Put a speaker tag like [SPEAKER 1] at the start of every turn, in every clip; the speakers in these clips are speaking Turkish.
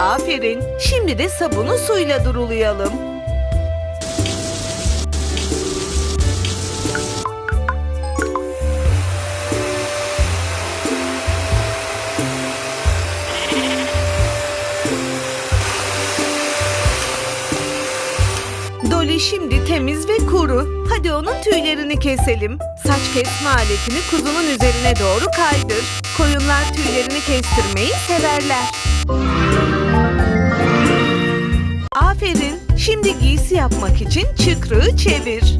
[SPEAKER 1] Aferin. Şimdi de sabunu suyla durulayalım. Şimdi temiz ve kuru. Hadi onun tüylerini keselim. Saç kesme aletini kuzunun üzerine doğru kaydır. Koyunlar tüylerini kestirmeyi severler. Aferin. Şimdi giysi yapmak için çıkrığı çevir.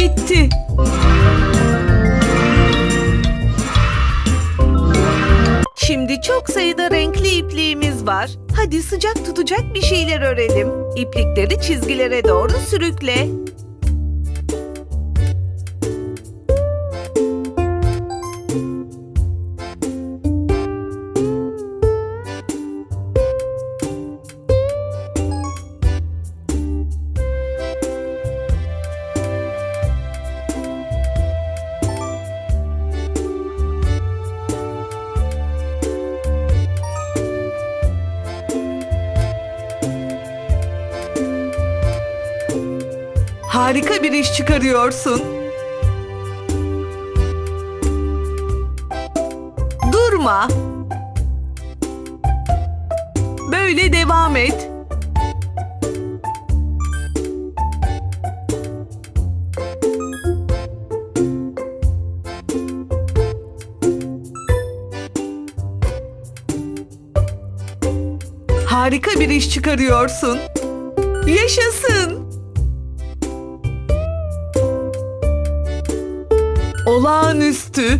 [SPEAKER 1] Bitti. Şimdi çok sayıda renkli ipliğimiz var. Hadi sıcak tutacak bir şeyler örelim. İplikleri çizgilere doğru sürükle. Bir iş çıkarıyorsun. Durma. Böyle devam et. Harika bir iş çıkarıyorsun. Yaşasın. Olağanüstü.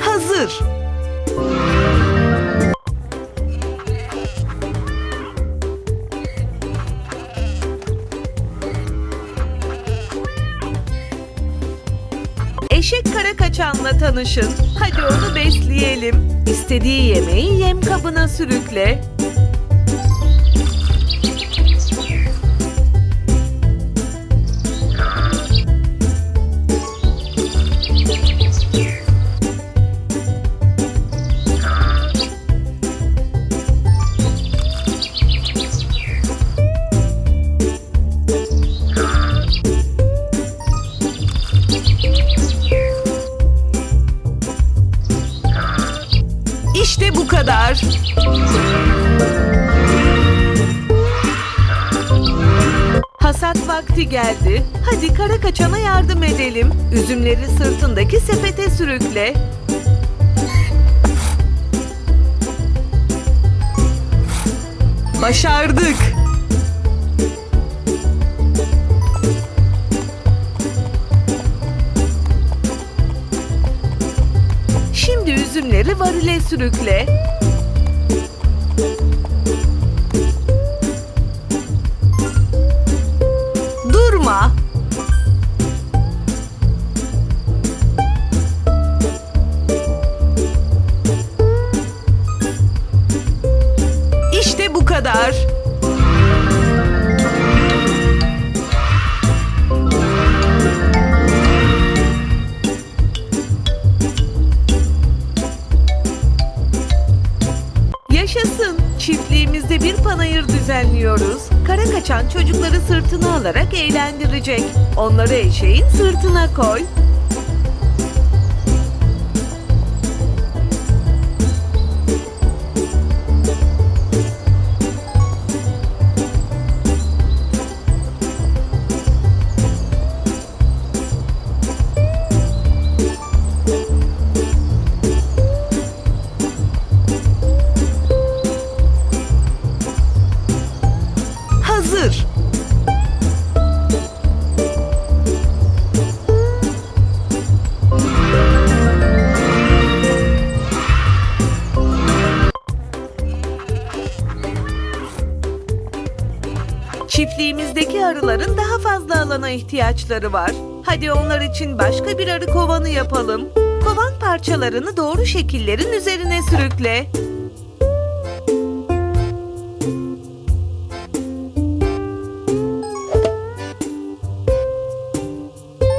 [SPEAKER 1] Hazır. Kaçanla tanışın. Hadi onu besleyelim. İstediği yemeği yem kabına sürükle. Hasat vakti geldi. Hadi kara kaçana yardım edelim. Üzümleri sırtındaki sepete sürükle. Başardık. Şimdi üzümleri varile sürükle. Çiftliğimizde bir panayır düzenliyoruz. Kara kaçan çocukları sırtına alarak eğlendirecek. Onları eşeğin sırtına koy. Çiftliğimizdeki arıların daha fazla alana ihtiyaçları var. Hadi onlar için başka bir arı kovanı yapalım. Kovan parçalarını doğru şekillerin üzerine sürükle.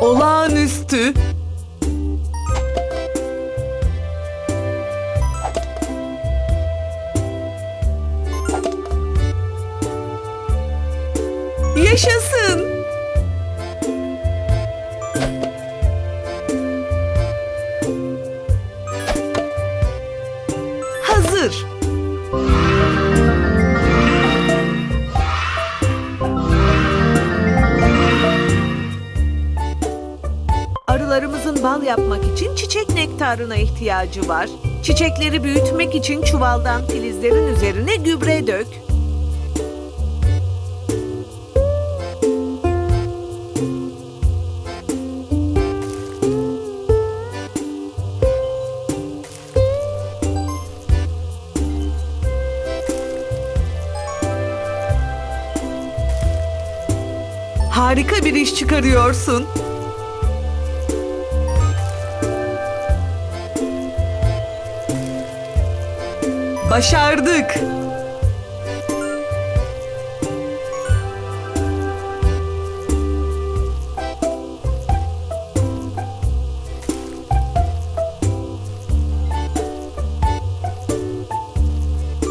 [SPEAKER 1] Olağanüstü. Yaşasın. Hazır. Arılarımızın bal yapmak için çiçek nektarına ihtiyacı var. Çiçekleri büyütmek için çuvaldan filizlerin üzerine gübre dök. Harika bir iş çıkarıyorsun. Başardık.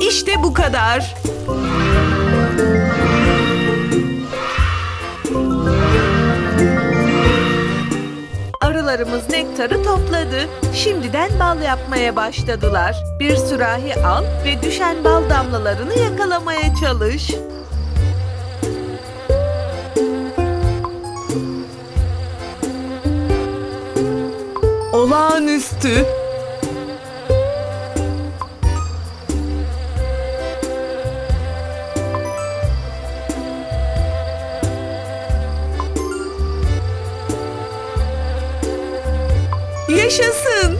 [SPEAKER 1] İşte bu kadar. Arılarımız nektarı topladı. Şimdiden bal yapmaya başladılar. Bir sürahi al ve düşen bal damlalarını yakalamaya çalış. Olağanüstü. Yaşasın.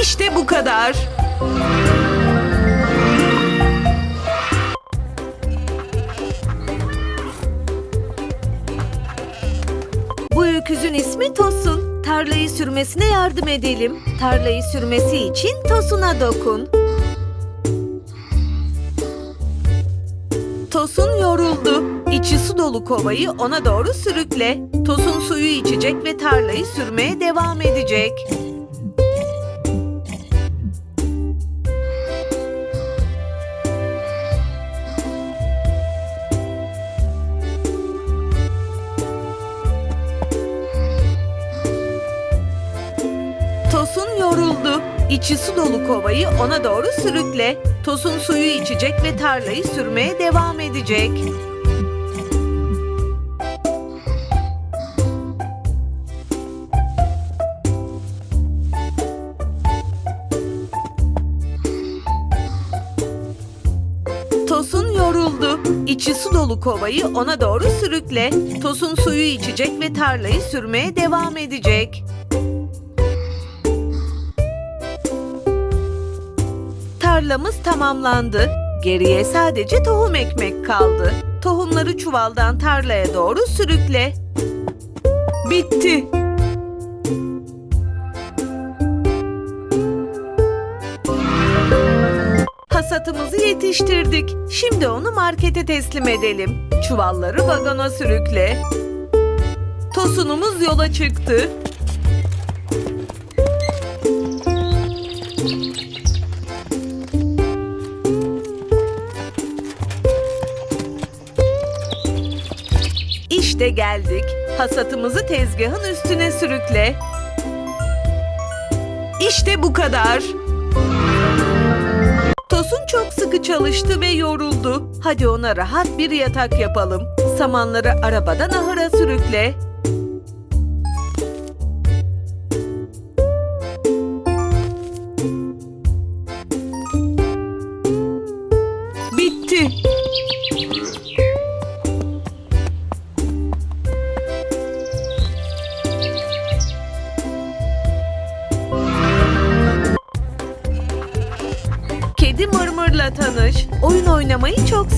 [SPEAKER 1] İşte bu kadar. Bu öküzün ismi Tosun. Tarlayı sürmesine yardım edelim. Tarlayı sürmesi için Tosun'a dokun. Tosun yoruldu. İçi su dolu kovayı ona doğru sürükle. Tosun suyu içecek ve tarlayı sürmeye devam edecek. İçi su dolu kovayı ona doğru sürükle. Tosun suyu içecek ve tarlayı sürmeye devam edecek. Tosun yoruldu. İçi su dolu kovayı ona doğru sürükle. Tosun suyu içecek ve tarlayı sürmeye devam edecek. Tarlamız tamamlandı. Geriye sadece tohum ekmek kaldı. Tohumları çuvaldan tarlaya doğru sürükle. Bitti. Hasatımızı yetiştirdik. Şimdi onu markete teslim edelim. Çuvalları vagona sürükle. Tosunumuz yola çıktı. İşte geldik. Hasatımızı tezgahın üstüne sürükle. İşte bu kadar. Tosun çok sıkı çalıştı ve yoruldu. Hadi ona rahat bir yatak yapalım. Samanları arabadan ahıra sürükle.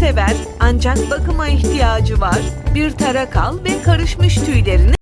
[SPEAKER 1] Sever. Ancak bakıma ihtiyacı var. Bir tarak al ve karışmış tüylerini